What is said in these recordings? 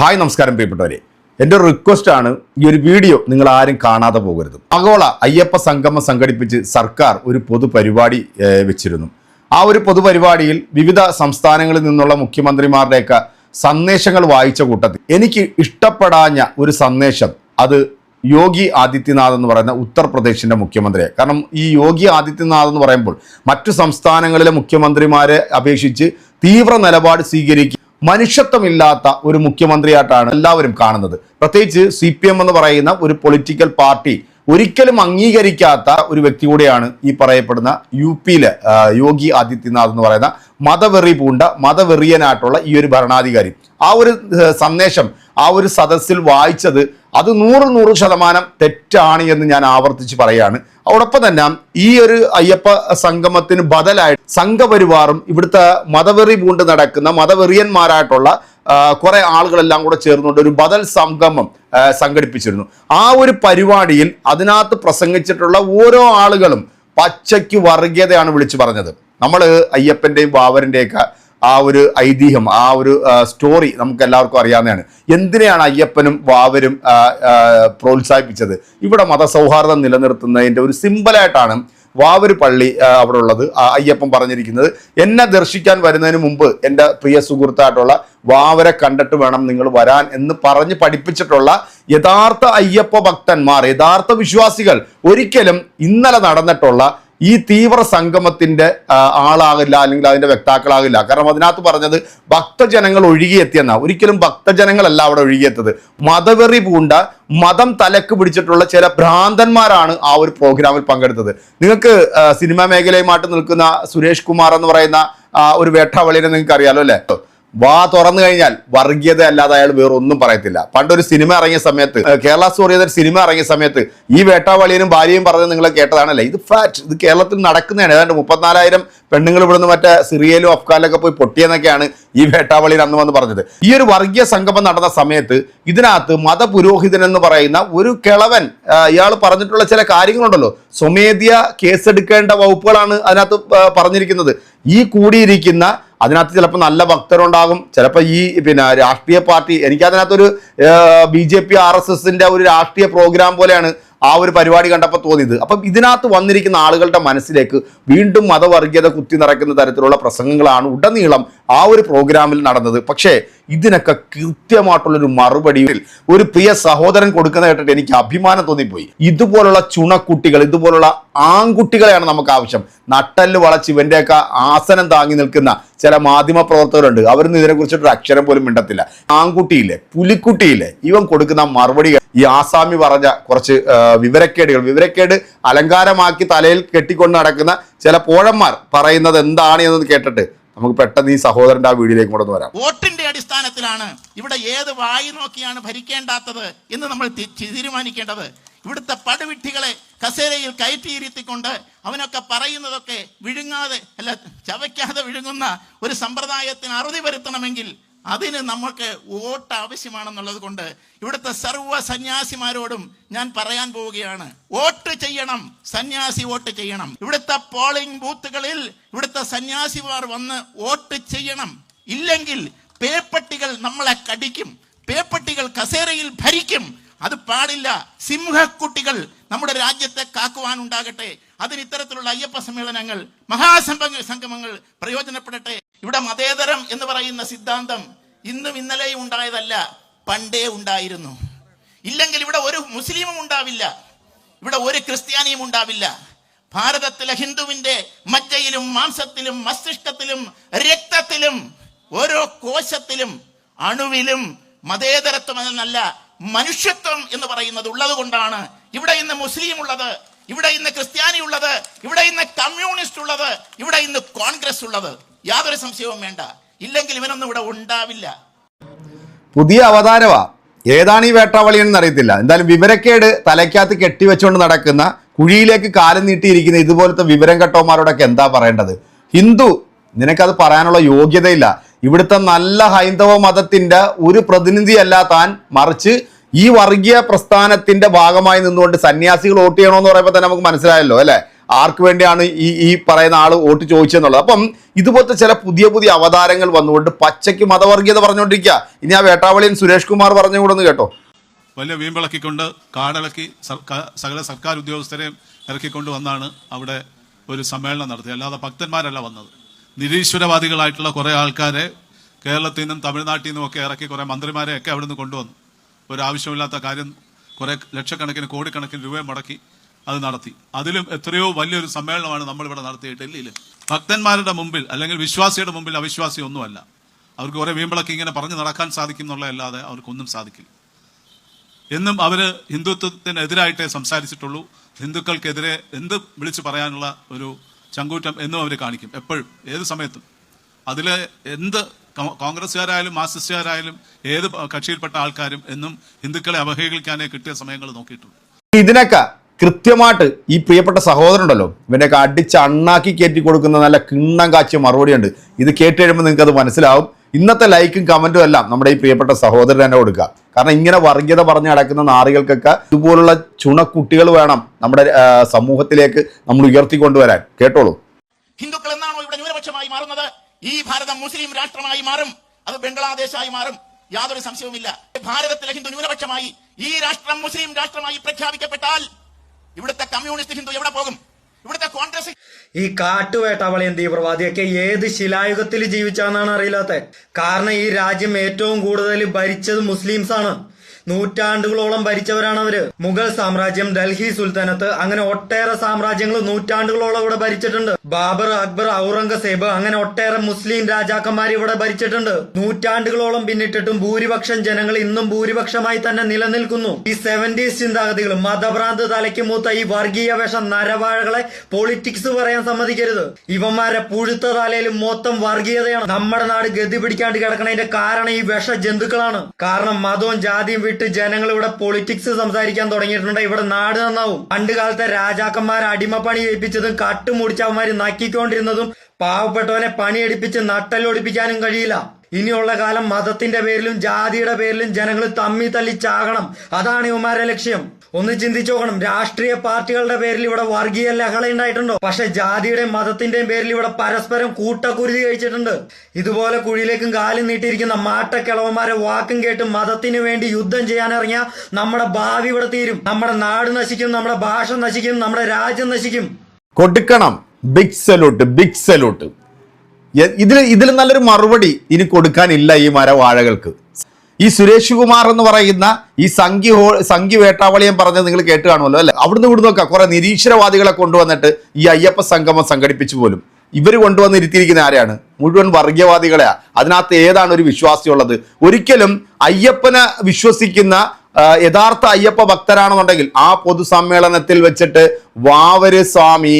Hi നമസ്കാരം പ്രിയപ്പെട്ടവരെ. എന്റെ ഒരു റിക്വസ്റ്റ് ആണ് ഈ ഒരു വീഡിയോ നിങ്ങൾ ആരും കാണാതെ പോകരുത്. ആഗോള അയ്യപ്പ സംഗമം സംഘടിപ്പിച്ച് സർക്കാർ ഒരു പൊതുപരിപാടി വെച്ചിരുന്നു. ആ ഒരു പൊതുപരിപാടിയിൽ വിവിധ സംസ്ഥാനങ്ങളിൽ നിന്നുള്ള മുഖ്യമന്ത്രിമാരുടെയൊക്കെ സന്ദേശങ്ങൾ വായിച്ച കൂട്ടത്തിൽ എനിക്ക് ഇഷ്ടപ്പെടാഞ്ഞ ഒരു സന്ദേശം അത് യോഗി ആദിത്യനാഥ് എന്ന് പറയുന്ന ഉത്തർപ്രദേശിന്റെ മുഖ്യമന്ത്രിയെ കാരണം ഈ യോഗി ആദിത്യനാഥ് എന്ന് പറയുമ്പോൾ മറ്റു സംസ്ഥാനങ്ങളിലെ മുഖ്യമന്ത്രിമാരെ അപേക്ഷിച്ച് തീവ്ര നിലപാട് സ്വീകരിക്കും മനുഷ്യത്വമില്ലാത്ത ഒരു മുഖ്യമന്ത്രിയായിട്ടാണ് എല്ലാവരും കാണുന്നത്. പ്രത്യേകിച്ച് സി എന്ന് പറയുന്ന ഒരു പൊളിറ്റിക്കൽ പാർട്ടി ഒരിക്കലും അംഗീകരിക്കാത്ത ഒരു വ്യക്തി കൂടെയാണ് ഈ പറയപ്പെടുന്ന യു പിയിലെ യോഗി ആദിത്യനാഥ് എന്ന് പറയുന്ന മതവെറി പൂണ്ട മതവെറിയനായിട്ടുള്ള ഈ ഒരു ഭരണാധികാരി. ആ ഒരു സന്ദേശം ആ ഒരു സദസ്സിൽ വായിച്ചത് അത് നൂറ് നൂറ് ശതമാനം തെറ്റാണ് എന്ന് ഞാൻ ആവർത്തിച്ച് പറയാണ്. അതോടൊപ്പം തന്നെ ഈ ഒരു അയ്യപ്പ സംഗമത്തിന് ബദലായിട്ട് സംഘപരിവാറും ഇവിടുത്തെ മതവെറി പൂണ്ട് നടക്കുന്ന മതവെറിയന്മാരായിട്ടുള്ള കുറെ ആളുകളെല്ലാം കൂടെ ചേർന്നുകൊണ്ട് ഒരു ബദൽ സംഗമം സംഘടിപ്പിച്ചിരുന്നു. ആ ഒരു പരിപാടിയിൽ അതിനകത്ത് പ്രസംഗിച്ചിട്ടുള്ള ഓരോ ആളുകളും പച്ചയ്ക്ക് വർഗീയതയാണ് വിളിച്ചു പറഞ്ഞത്. നമ്മൾ അയ്യപ്പന്റെയും ബാബറിന്റെയൊക്കെ ആ ഒരു ഐതിഹ്യം ആ ഒരു സ്റ്റോറി നമുക്ക് എല്ലാവർക്കും അറിയാവുന്നതാണ്. എന്തിനെയാണ് അയ്യപ്പനും വാവരും പ്രോത്സാഹിപ്പിച്ചത്? ഇവിടെ മതസൗഹാർദ്ദം നിലനിർത്തുന്നതിന്റെ ഒരു സിമ്പലായിട്ടാണ് വാവര് പള്ളി അവിടെ ഉള്ളത് അയ്യപ്പൻ പറഞ്ഞിരിക്കുന്നത്. എന്നെ ദർശിക്കാൻ വരുന്നതിന് മുമ്പ് എന്റെ പ്രിയ സുഹൃത്തായിട്ടുള്ള വാവരെ കണ്ടിട്ട് വേണം നിങ്ങൾ വരാൻ എന്ന് പറഞ്ഞ് പഠിപ്പിച്ചിട്ടുള്ള യഥാർത്ഥ അയ്യപ്പ ഭക്തന്മാർ യഥാർത്ഥ വിശ്വാസികൾ ഒരിക്കലും ഇന്നലെ നടന്നിട്ടുള്ള ഈ തീവ്ര സംഗമത്തിന്റെ ആളാകില്ല അല്ലെങ്കിൽ അതിന്റെ വ്യക്താക്കളാകില്ല. കാരണം അതിനകത്ത് പറഞ്ഞത് ഭക്തജനങ്ങൾ ഒഴുകിയെത്തിയെന്ന. ഒരിക്കലും ഭക്തജനങ്ങളല്ല അവിടെ ഒഴുകിയെത്തത്. മതവെറി പൂണ്ട മതം തലക്ക് പിടിച്ചിട്ടുള്ള ചില ഭ്രാന്തന്മാരാണ് ആ ഒരു പ്രോഗ്രാമിൽ പങ്കെടുത്തത്. നിങ്ങൾക്ക് സിനിമാ മേഖലയുമായിട്ട് നിൽക്കുന്ന സുരേഷ് കുമാർ എന്ന് പറയുന്ന ഒരു വേട്ടാവളിനെ നിങ്ങൾക്ക് അറിയാലോ അല്ലേ? വാ തുറന്നു കഴിഞ്ഞാൽ വർഗീയത അല്ലാതെ അയാൾ വേറെ ഒന്നും പറയത്തില്ല. പണ്ടൊരു സിനിമ ഇറങ്ങിയ സമയത്ത് കേരള സ്റ്റോറി ചെയ്ത സിനിമ ഇറങ്ങിയ സമയത്ത് ഈ വേട്ടാവളിയനും ഭാര്യയും പറഞ്ഞത് നിങ്ങൾ കേട്ടതാണല്ലേ? ഇത് ഫാക്ട് ഇത് കേരളത്തിൽ നടക്കുന്നതാണ്. ഏതാണ്ട് മുപ്പത്തിനാലായിരം പെണ്ണുങ്ങൾ ഇവിടുന്ന് മറ്റേ സിറിയയിലും അഫ്ഗാനിലൊക്കെ പോയി പൊട്ടിയെന്നൊക്കെയാണ് ഈ വേട്ടാവളിയിൽ അന്ന് വന്ന് പറഞ്ഞത്. ഈ ഒരു വർഗീയ സംഗമം നടന്ന സമയത്ത് ഇതിനകത്ത് മതപുരോഹിതൻ എന്ന് പറയുന്ന ഒരു കിളവൻ ഇയാൾ പറഞ്ഞിട്ടുള്ള ചില കാര്യങ്ങളുണ്ടല്ലോ. സ്വമേധ്യ കേസെടുക്കേണ്ട വകുപ്പുകളാണ് അതിനകത്ത് പറഞ്ഞിരിക്കുന്നത്. ഈ കൂടിയിരിക്കുന്ന അതിനകത്ത് ചിലപ്പോൾ നല്ല ഭക്തരുണ്ടാകും. ചിലപ്പോൾ ഈ പിന്നെ രാഷ്ട്രീയ party എനിക്കതിനകത്തൊരു B J P R S എസിന്റെ ഒരു രാഷ്ട്രീയ പ്രോഗ്രാം പോലെയാണ് ആ ഒരു പരിപാടി കണ്ടപ്പോൾ തോന്നിയത്. അപ്പം ഇതിനകത്ത് വന്നിരിക്കുന്ന ആളുകളുടെ മനസ്സിലേക്ക് വീണ്ടും മതവർഗീയത കുത്തി നിറയ്ക്കുന്ന തരത്തിലുള്ള പ്രസംഗങ്ങളാണ് ഉടനീളം ആ ഒരു പ്രോഗ്രാമിൽ നടന്നത്. പക്ഷേ ഇതിനൊക്കെ കൃത്യമായിട്ടുള്ളൊരു മറുപടിയിൽ ഒരു പ്രിയ സഹോദരൻ കൊടുക്കുന്ന കേട്ടിട്ട് എനിക്ക് അഭിമാനം തോന്നിപ്പോയി. ഇതുപോലുള്ള ചുണക്കുട്ടികൾ ഇതുപോലുള്ള ആൺകുട്ടികളെയാണ് നമുക്ക് ആവശ്യം. നട്ടൽ വളച്ച് ഇവന്റെയൊക്കെ ആസനം താങ്ങി നിൽക്കുന്ന ചില മാധ്യമ പ്രവർത്തകരുണ്ട്. അവരൊന്നും ഇതിനെക്കുറിച്ചിട്ടൊരു അക്ഷരം പോലും മിണ്ടത്തില്ല. ആൺകുട്ടിയില്ലേ പുലിക്കുട്ടിയില്ലേ ഇവൻ കൊടുക്കുന്ന മറുപടി ഈ ആസാമി പറഞ്ഞ കുറച്ച് വിവരക്കേടുകൾ. വിവരക്കേട് അലങ്കാരമാക്കി തലയിൽ കെട്ടിക്കൊണ്ട് നടക്കുന്ന ചില പോഴന്മാർ പറയുന്നത് എന്താണ് എന്ന് കേട്ടിട്ട് നമുക്ക് പെട്ടെന്ന് ഈ സഹോദരന്റെ ആ വീഡിയോയിലേക്ക് കൊണ്ടു വരാം. വോട്ടിന്റെ അടിസ്ഥാനത്തിലാണ് ഇവിടെ ഏത് വായി നോക്കിയാണ് ഭരിക്കേണ്ടാത്തത് എന്ന് നമ്മൾ തീരുമാനിക്കേണ്ടത്. ഇവിടുത്തെ പടുവിട്ടികളെ കസേരയിൽ കയറ്റിയിരുത്തിക്കൊണ്ട് അവനൊക്കെ പറയുന്നതൊക്കെ വിഴുങ്ങാതെ അല്ല ചവയ്ക്കാതെ വിഴുങ്ങുന്ന ഒരു സമ്പ്രദായത്തിന് അറുതി വരുത്തണമെങ്കിൽ അതിന് നമുക്ക് വോട്ട് ആവശ്യമാണെന്നുള്ളത് കൊണ്ട് ഇവിടുത്തെ സർവ സന്യാസിമാരോടും ഞാൻ പറയാൻ പോവുകയാണ്. വോട്ട് ചെയ്യണം. സന്യാസി വോട്ട് ചെയ്യണം. ഇവിടുത്തെ പോളിംഗ് ബൂത്തുകളിൽ ഇവിടുത്തെ സന്യാസിമാർ വന്ന് വോട്ട് ചെയ്യണം. ഇല്ലെങ്കിൽ പേപ്പട്ടികൾ നമ്മളെ കടിക്കും. പേപ്പട്ടികൾ കസേരയിൽ ഭരിക്കും. അത് പാടില്ല. സിംഹക്കുട്ടികൾ നമ്മുടെ രാജ്യത്തെ കാക്കുവാനുണ്ടാകട്ടെ. അതിന് ഇത്തരത്തിലുള്ള അയ്യപ്പ സമ്മേളനങ്ങൾ മഹാസംഭ സംഗമങ്ങൾ പ്രയോജനപ്പെടട്ടെ. ഇവിടെ മതേതരം എന്ന് പറയുന്ന സിദ്ധാന്തം ഇന്നും ഇന്നലെയും ഉണ്ടായതല്ല പണ്ടേ ഉണ്ടായിരുന്നു. ഇല്ലെങ്കിൽ ഇവിടെ ഒരു മുസ്ലിമും ഉണ്ടാവില്ല ഇവിടെ ഒരു ക്രിസ്ത്യാനിയും ഉണ്ടാവില്ല. ഭാരതത്തിലെ ഹിന്ദുവിന്റെ മജ്ജയിലും മാംസത്തിലും മസ്തിഷ്കത്തിലും രക്തത്തിലും ഓരോ കോശത്തിലും അണുവിലും മതേതരത്വം എന്നല്ല മനുഷ്യത്വം എന്ന് പറയുന്നത് ഉള്ളത് കൊണ്ടാണ് ഇവിടെ ഇന്ന് മുസ്ലിം ഉള്ളത് ഇവിടെ ഇന്ന് ക്രിസ്ത്യാനി ഉള്ളത് ഇവിടെ ഇന്ന് കമ്മ്യൂണിസ്റ്റ് ഉള്ളത് ഇവിടെ ഇന്ന് കോൺഗ്രസ് ഉള്ളത് യാതൊരു സംശയവും വേണ്ട. ഇല്ലെങ്കിൽ ഇവനൊന്നും ഇവിടെ ഉണ്ടാവില്ല. പുതിയ അവതാരവാ. ഏതാണ് ഈ വേട്ടാവളി എന്ന് അറിയത്തില്ല എന്തായാലും വിവരക്കേട് തലയ്ക്കകത്ത് കെട്ടിവെച്ചുകൊണ്ട് നടക്കുന്ന കുഴിയിലേക്ക് കാലം നീട്ടിയിരിക്കുന്ന ഇതുപോലത്തെ വിവരം കെട്ടവന്മാരോടൊക്കെ എന്താ പറയേണ്ടത്? ഹിന്ദു നിനക്കത് പറയാനുള്ള യോഗ്യതയില്ല. ഇവിടുത്തെ നല്ല ഹൈന്ദവ മതത്തിന്റെ ഒരു പ്രതിനിധിയല്ല താൻ. മറിച്ച് ഈ വർഗീയ പ്രസ്ഥാനത്തിന്റെ ഭാഗമായി നിന്നുകൊണ്ട് സന്യാസികൾ വോട്ട് ചെയ്യണമെന്ന് പറയുമ്പോൾ തന്നെ നമുക്ക് മനസ്സിലായല്ലോ അല്ലെ? ആർക്ക് വേണ്ടിയാണ് ഈ ഈ പറയുന്ന ആൾ വോട്ട് ചോദിച്ചെന്നുള്ളത് അപ്പം ഇതുപോലത്തെ ചില പുതിയ പുതിയ അവതാരങ്ങൾ വന്നുകൊണ്ട് പച്ചയ്ക്ക് മതവർഗീയത പറഞ്ഞുകൊണ്ടിരിക്കുക. ഇനി ആ വേട്ടാവളിയൻ സുരേഷ് കുമാർ പറഞ്ഞുകൂടെന്ന് കേട്ടോ. വലിയ വീമ്പിളക്കിക്കൊണ്ട് കാടിളക്കി സകല സർക്കാർ ഉദ്യോഗസ്ഥരെയും ഇറക്കിക്കൊണ്ട് വന്നാണ് അവിടെ ഒരു സമ്മേളനം നടത്തിയത്. അല്ലാതെ ഭക്തന്മാരല്ല വന്നത്. നിരീശ്വരവാദികളായിട്ടുള്ള കുറേ ആൾക്കാരെ കേരളത്തിൽ നിന്നും തമിഴ്നാട്ടിൽ നിന്നും ഒക്കെ ഇറക്കി കുറേ മന്ത്രിമാരെ ഒക്കെ അവിടെ നിന്ന് കൊണ്ടുവന്നു. ഒരു ആവശ്യമില്ലാത്ത കാര്യം കുറേ ലക്ഷക്കണക്കിന് കോടിക്കണക്കിന് രൂപ മുടക്കി അത് നടത്തി. അതിലും എത്രയോ വലിയൊരു സമ്മേളനമാണ് നമ്മളിവിടെ നടത്തിയത് ഡൽഹിയിൽ ഭക്തന്മാരുടെ മുമ്പിൽ അല്ലെങ്കിൽ വിശ്വാസിയുടെ മുമ്പിൽ അവിശ്വാസി ഒന്നുമല്ല. അവർക്ക് ഒരേ വീമ്പിളക്കി ഇങ്ങനെ പറഞ്ഞു നടക്കാൻ സാധിക്കും എന്നുള്ളതല്ലാതെ അവർക്കൊന്നും സാധിക്കില്ല. എന്നും അവർ ഹിന്ദുത്വത്തിനെതിരായിട്ടേ സംസാരിച്ചിട്ടുള്ളൂ. ഹിന്ദുക്കൾക്കെതിരെ എന്ത് വിളിച്ചു പറയാനുള്ള ഒരു ചങ്കൂറ്റം എന്നും അവർ കാണിക്കും. എപ്പോഴും. ഏത് സമയത്തും. അതിൽ എന്ത് കോൺഗ്രസ്സുകാരായാലും മാർക്സിസ്റ്റുകാരായാലും ഏത് കക്ഷിയിൽപ്പെട്ട ആൾക്കാരും എന്നും ഹിന്ദുക്കളെ അവഹേളിക്കാനേ കിട്ടിയ സമയങ്ങൾ നോക്കിയിട്ടുള്ളൂ ഇതിനൊക്കെ കൃത്യമായിട്ട് ഈ പ്രിയപ്പെട്ട സഹോദരനുണ്ടല്ലോ. ഇവനൊക്കെ അടിച്ച് അണ്ണാക്കി കയറ്റി കൊടുക്കുന്ന നല്ല കിണ്ണം കാച്ചിയ മറുപടിയുണ്ട്. ഇത് കേട്ട് കഴിയുമ്പോൾ നിങ്ങൾക്ക് അത് മനസ്സിലാവും. ഇന്നത്തെ ലൈക്കും കമന്റും എല്ലാം നമ്മുടെ ഈ പ്രിയപ്പെട്ട സഹോദരൻ തന്നെ കൊടുക്കുക. കാരണം ഇങ്ങനെ വർഗീയത പറഞ്ഞ് നടക്കുന്ന നാറികൾക്കൊക്കെ ഇതുപോലുള്ള ചുണക്കുട്ടികൾ വേണം നമ്മുടെ സമൂഹത്തിലേക്ക് നമ്മൾ ഉയർത്തിക്കൊണ്ടുവരാൻ. കേട്ടോളൂ. ഹിന്ദുക്കൾ എന്നാണോ ഇവിടെ ന്യൂനപക്ഷമായി മാറുന്നത്? ഈ ഭാരതം മുസ്ലിം രാഷ്ട്രമായി മാറും? അത് ബംഗ്ലാദേശായി മാറും? യാതൊരു സംശയവുമില്ല. ഭാരതത്തിലെ ഹിന്ദു ന്യൂനപക്ഷമായി ഈ രാഷ്ട്രം മുസ്ലിം രാഷ്ട്രമായി പ്രഖ്യാപിക്കപ്പെട്ടാൽ ഇവിടുത്തെ കമ്മ്യൂണിസ്റ്റ് ഹിന്ദു എവിടെ പോകും? ഇവിടുത്തെ കോൺഗ്രസ് ഈ കാട്ടുവേട്ടാവളിയൻ തീവ്രവാദിയൊക്കെ ഏത് ശിലായുഗത്തിൽ ജീവിച്ചാന്നാണ് അറിയില്ലാത്ത കാരണം ഈ രാജ്യം ഏറ്റവും കൂടുതൽ ഭരിച്ചത് മുസ്ലിംസ് ആണ് നൂറ്റാണ്ടുകളോളം ഭരിച്ചവരാണ് അവർ മുഗൾ സാമ്രാജ്യം ഡൽഹി സുൽത്താനത്ത് അങ്ങനെ ഒട്ടേറെ സാമ്രാജ്യങ്ങൾ നൂറ്റാണ്ടുകളോളം ഇവിടെ ഭരിച്ചിട്ടുണ്ട്. ബാബർ അക്ബർ ഔറംഗസേബ് അങ്ങനെ ഒട്ടേറെ മുസ്ലിം രാജാക്കന്മാർ ഇവിടെ ഭരിച്ചിട്ടുണ്ട്. നൂറ്റാണ്ടുകളോളം പിന്നിട്ടിട്ടും ഭൂരിപക്ഷം ജനങ്ങൾ ഇന്നും ഭൂരിപക്ഷമായി തന്നെ നിലനിൽക്കുന്നു. ഈ സെവന്റീസ് ചിന്താഗതികൾ മതഭ്രാന്ത് തലയ്ക്ക് മൂത്ത ഈ വർഗീയ വേഷം നരവാഴകളെ പൊളിറ്റിക്സ് പറയാൻ സമ്മതിക്കരുത്. ഇവന്മാരെ പുഴുത്ത തലയിലും മൊത്തം വർഗീയതയാണ്. നമ്മുടെ നാട് ഗതി പിടിക്കാണ്ട് കിടക്കണതിന്റെ കാരണം ഈ വിഷ ജന്തുക്കളാണ് കാരണം മതവും ജാതിയും വിട്ട് ജനങ്ങൾ ഇവിടെ പൊളിറ്റിക്സ് സംസാരിക്കാൻ തുടങ്ങിയിട്ടുണ്ട്. ഇവിടെ നാട് നന്നാവും. പണ്ട് കാലത്തെ രാജാക്കന്മാരെ അടിമപ്പണി ഏൽപ്പിച്ചതും കട്ടുമുടിച്ചവന്മാര് നക്കിക്കൊണ്ടിരുന്നതും പാവപ്പെട്ടവനെ പണിയെടുപ്പിച്ച് നട്ടലൊടിപ്പിക്കാനും കഴിയില്ല. ഇനിയുള്ള കാലം മതത്തിന്റെ പേരിലും ജാതിയുടെ പേരിലും ജനങ്ങൾ തമ്മി തല്ലി ചാകണം അതാണ് ഇവന്മാരുടെ ലക്ഷ്യം. ഒന്ന് ചിന്തിച്ചു നോക്കണം. രാഷ്ട്രീയ പാർട്ടികളുടെ പേരിൽ ഇവിടെ വർഗീയ ലഹള ഉണ്ടായിട്ടുണ്ടോ? പക്ഷെ ജാതിയുടെയും മതത്തിന്റെയും പേരിൽ ഇവിടെ പരസ്പരം കൂട്ടക്കുരുതി കഴിച്ചിട്ടുണ്ട്. ഇതുപോലെ കുഴിയിലേക്കും കാലും നീട്ടിയിരിക്കുന്ന മാട്ടക്കിളവന്മാരെ വാക്കും കേട്ട് മതത്തിന് വേണ്ടി യുദ്ധം ചെയ്യാൻ ഇറങ്ങിയ നമ്മുടെ ഭാവി ഇവിടെ തീരും. നമ്മുടെ നാട് നശിക്കും നമ്മുടെ ഭാഷ നശിക്കും നമ്മുടെ രാജ്യം നശിക്കും. കൊടുക്കണം. ബിഗ് സല്യൂട്ട് ബിഗ് സല്യൂട്ട് ഇതിൽ ഇതിൽ നല്ലൊരു മറുപടി ഇനി കൊടുക്കാനില്ല ഈ മരവാഴകൾക്ക്. ഈ സുരേഷ് കുമാർ എന്ന് പറയുന്ന ഈ സംഖ്യ ഹോ സംഖ്യ വേട്ടാവളിയം പറഞ്ഞത് നിങ്ങൾ കേട്ട് കാണുമല്ലോ അല്ലെ? അവിടുന്ന് ഇവിടുന്ന് നോക്കാം. കുറെ നിരീശ്വരവാദികളെ കൊണ്ടുവന്നിട്ട് ഈ അയ്യപ്പ സംഗമം സംഘടിപ്പിച്ചു പോലും. ഇവർ കൊണ്ടുവന്ന് ഇരുത്തിയിരിക്കുന്ന ആരെയാണ് മുഴുവൻ വർഗീയവാദികളെയാ അതിനകത്ത് ഏതാണ് ഒരു വിശ്വാസിയുള്ളത് ഒരിക്കലും അയ്യപ്പനെ വിശ്വസിക്കുന്ന യഥാർത്ഥ അയ്യപ്പ ഭക്തരാണെന്നുണ്ടെങ്കിൽ ആ പൊതുസമ്മേളനത്തിൽ വെച്ചിട്ട് വാവര് സ്വാമി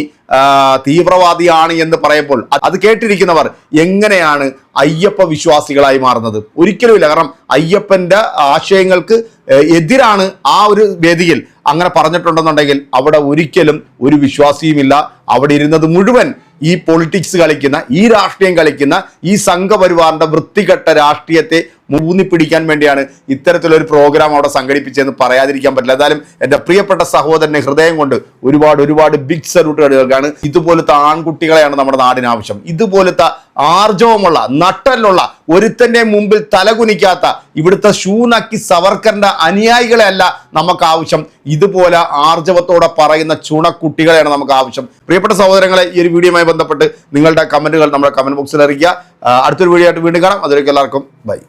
തീവ്രവാദിയാണ് എന്ന് പറയുമ്പോൾ അത് കേട്ടിരിക്കുന്നവർ എങ്ങനെയാണ് അയ്യപ്പ വിശ്വാസികളായി മാറുന്നത്? ഒരിക്കലുമില്ല. കാരണം അയ്യപ്പന്റെ ആശയങ്ങൾക്ക് എതിരാണ് ആ ഒരു വേദിയിൽ. അങ്ങനെ പറഞ്ഞിട്ടുണ്ടെന്നുണ്ടെങ്കിൽ അവിടെ ഒരിക്കലും ഒരു വിശ്വാസിയുമില്ല. അവിടെ ഇരുന്നത് മുഴുവൻ ഈ പൊളിറ്റിക്സ് കളിക്കുന്ന ഈ രാഷ്ട്രീയം കളിക്കുന്ന ഈ സംഘപരിവാറിന്റെ വൃത്തികെട്ട രാഷ്ട്രീയത്തെ മൂന്നിപ്പിടിക്കാൻ വേണ്ടിയാണ് ഇത്തരത്തിലൊരു പ്രോഗ്രാം അവിടെ സംഘടിപ്പിച്ചതെന്ന് പറയാതിരിക്കാൻ പറ്റില്ല. എന്തായാലും എന്റെ പ്രിയപ്പെട്ട സഹോദരനെ ഹൃദയം കൊണ്ട് ഒരുപാട് ഒരുപാട് ബിഗ് സല്യൂട്ടുകൾക്കാണ് ഇതുപോലത്തെ ആൺകുട്ടികളെയാണ് നമ്മുടെ നാടിന് ആവശ്യം. ഇതുപോലത്തെ ആർജവമുള്ള നട്ടലുള്ള ഒരുത്തന്റെ മുമ്പിൽ തലകുനിക്കാത്ത ഇവിടുത്തെ ഷൂ നക്കി സവർക്കറിന്റെ അനുയായികളെ അല്ല നമുക്ക് ആവശ്യം. ഇതുപോലെ ആർജവത്തോടെ പറയുന്ന ചുണക്കുട്ടികളെയാണ് നമുക്ക് ആവശ്യം. പ്രിയപ്പെട്ട സഹോദരങ്ങളെ ഈ ഒരു വീഡിയോയുമായി ബന്ധപ്പെട്ട് നിങ്ങളുടെ കമന്റുകൾ നമ്മുടെ കമന്റ് ബോക്സിൽ അറിയിക്കുക. അടുത്തൊരു വീഡിയോ ആയിട്ട് വീണ്ടും കാണാം. അതിലേക്ക് എല്ലാവർക്കും ബൈ.